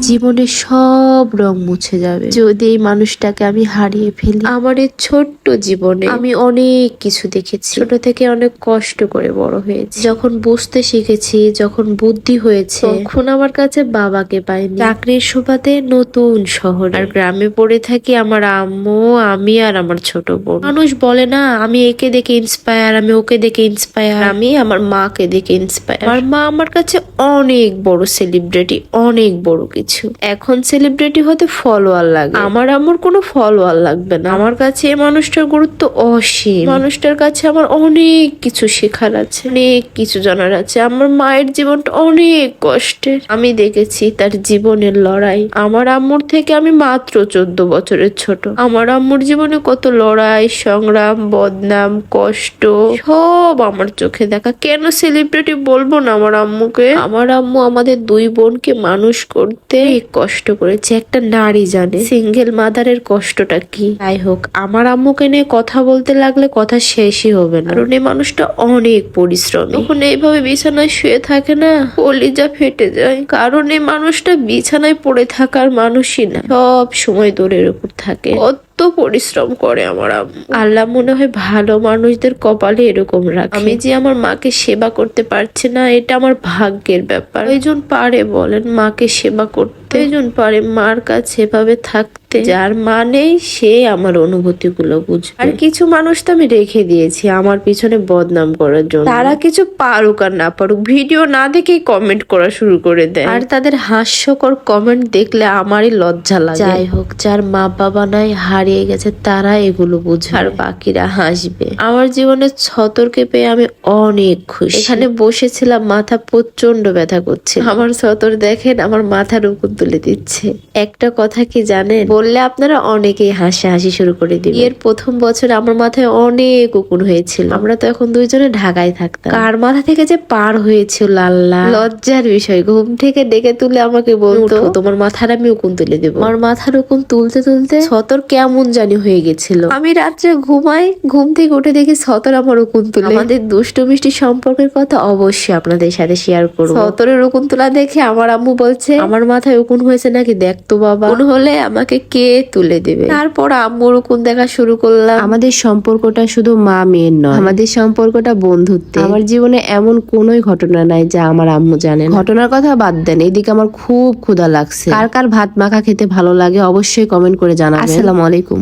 জীবনের সব রং মুছে যাবে। যদি এই মানুষটাকে আমি হারিয়ে ফেলি, আমার এই ছোট্ট জীবনে আমি অনেক কিছু দেখেছি। ছোট থেকে অনেক কষ্ট করে বড় হয়েছি। যখন বুঝতে শিখেছি, যখন বুদ্ধি হয়েছে, তখন আমার কাছে বাবাকে পাইনি। চাকরির সুবাদে নতুন শহর। আর গ্রামে পড়ে থাকি আমার আম্মু, আমি আর আমার ছোট বোন। মানুষ বলে না, আমি একে দেখে ইন্সপায়ার আমি ওকে দেখে ইন্সপায়ার আমি আমার মাকে দেখে ইন্সপায়ার আমার মা আমার কাছে অনেক বড় সেলিব্রিটি অনেক বড় কিছু। এখন সেলিব্রিটি হতে ফলোয়ার লাগে। আমার আমার কোনো ফলোয়ার লাগবে না। আমার কাছে এই মানুষটার গুরুত্ব অসীম। মানুষটার কাছে আমার অনেক কিছু শেখার আছে, অনেক কিছু জানার আছে। আমার মায়ের জীবনটা অনেক কষ্টের। আমি দেখেছি তার জীবনের লড়াই। আমার আম্মুর থেকে আমি মাত্র চোদ্দ বছরের ছোট। আমার আম্মুর জীবনে কত লড়াই, সংগ্রাম, বদনাম, কষ্ট, সব আমার চোখে দেখা। কেন সেলিব্রিটি বলব না আমার আম্মুকে? আমার আম্মু আমাদের দুই বোনকে মানুষ করতে অনেক কষ্ট করেছে। একটা নারী জানে সিঙ্গেল মাদারের কষ্টটা কি। যাই হোক, আমার আম্মুকে নিয়ে কথা বলতে লাগলে কথা শেষই হবে না। কারণ এই মানুষটা অনেক পরিশ্রম। এখন এইভাবে বিছানায় শুয়ে থাকে না, কলিজা ফেটে যায়। কারণ এই মানুষটা বিছানায় পড়ে থাকার মানুষই না। সব সময় দৌড়ের উপর থাকে। কত পরিশ্রম করে আমার আল্লাহ মনে হয় ভালো মানুষদের কপালে এরকম রাখে। আমি যে আমার মাকে সেবা করতে পারছি না, এটা আমার ভাগ্যের ব্যাপার। ওইজন পারে বলেন মাকে সেবা করতে? ওইজন পারে মার কাছে এভাবে থাকতে? যার মানেই সে আমার অনুভূতি গুলো বুঝবে। আর কিছু মানুষ তো আমি রেখে দিয়েছি আমার পিছনে বদনাম করার জন্য। তারা কিছু পারুক আর না পারুক ভিডিও না দেখেই কমেন্ট করা শুরু করে দেয়। আর তাদের হাস্যকর কমেন্ট দেখলে আমারই লজ্জা লাগে। যাই হোক যার মা বাবা নাই হারিয়ে গেছে তারা এগুলো বুঝবে। আর বাকিরা হাসবে। আমার জীবনে ছতরকে পেয়ে আমি অনেক খুশি। এখানে বসেছিলাম মাথা প্রচণ্ড ব্যথা করছে আমার ছতর দেখেন আমার মাথার উপর তুলে দিচ্ছে। একটা কথা কি জানেন? বললে আপনারা অনেকেই হাসি হাসি শুরু করে দিবেন। এর প্রথম বছর আমার মাথায় অনেক উকুন হয়েছিল। আমরা তো এখন দুইজনে ঢাকায় থাকতাম। কার মাথা থেকে যে পার হয়েছিল আল্লাহ। লজ্জার বিষয় ঘুম থেকে ডেকে তুলে আমাকে বলতো তোমার মাথার আমি উকুন তুলে দেবো। আমার মাথার উকুন তুলতে তুলতে সতর কেমন জানি হয়ে গেছিল। আমি রাত্রে ঘুমাই ঘুম থেকে উঠে দেখি সতর আমার উকুন তুলে। আমাদের দুষ্ট মিষ্টি সম্পর্কের কথা অবশ্যই আপনাদের সাথে শেয়ার করব। সতরের উকুন তোলা দেখে আমার আম্মু বলছে আমার মাথায় উকুন হয়েছে নাকি দেখতো বাবা। হলে আমাকে কে তুলে দেবে। তারপর আম্মুর উকুন দেখা শুরু করলাম আমাদের সম্পর্কটা শুধু মা মেয়ের নয় আমাদের সম্পর্কটা বন্ধুত্বে আমার জীবনে এমন কোনোই ঘটনা নাই যা আমার আম্মু জানেন ঘটনার কথা বাদ দেন এদিকে আমার খুব ক্ষুধা লাগছে। কার কার ভাত মাখা খেতে ভালো লাগে অবশ্যই কমেন্ট করে জানাবেন। আসসালামু আলাইকুম।